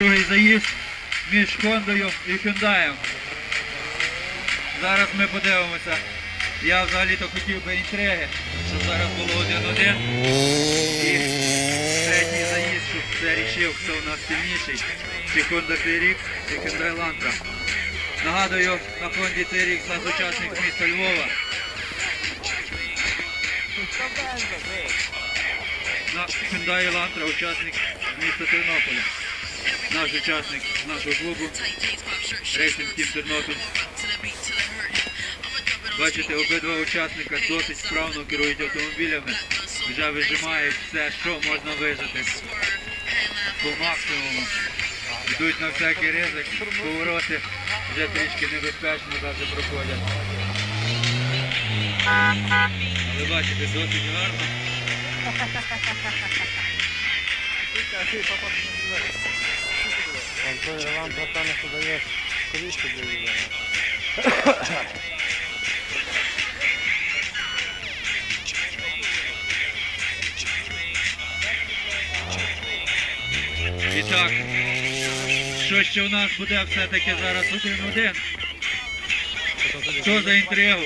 Другий заїзд між Хондою і Hyundai. Зараз ми подивимося. Я взагалі-то хотів би інтриги, щоб зараз було один-один. І третій заїзд, щоб це рішив, хто в нас сильніший. Чи Honda TRX, чи Hyundai Elantra. Нагадую, на Honda TRX у нас учасник міста Львова. На Hyundai Elantra учасник міста Тернополя. Наш учасник нашого клубу Racing Team Тернопіль. Бачите, обидва учасника досить вправно керують автомобілями, вже вижимають все, що можна вижити по максимуму. Йдуть на всякий ризик, повороти вже трішки небезпечно навіть проходять. Але бачите, досить гарно. Антон Іван, братане, що даєш скоріше буде. І так, що ще у нас буде все-таки зараз один-один. Що за інтригу?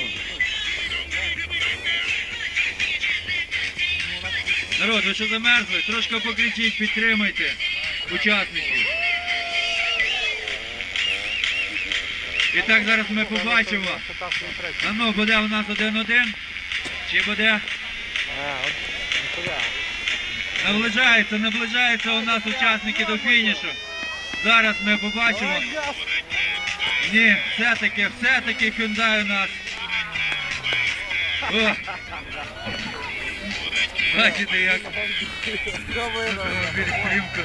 Народ, ви що замерзли? Трошки покричіть, підтримайте учасників. І так зараз ми побачимо. А ну, буде у нас один-один? Чи буде? Наближається, наближається у нас учасники до фінішу. Зараз ми побачимо. Ні, все-таки, все-таки Hyundai у нас. О! Бачите, як автомобіль стрімко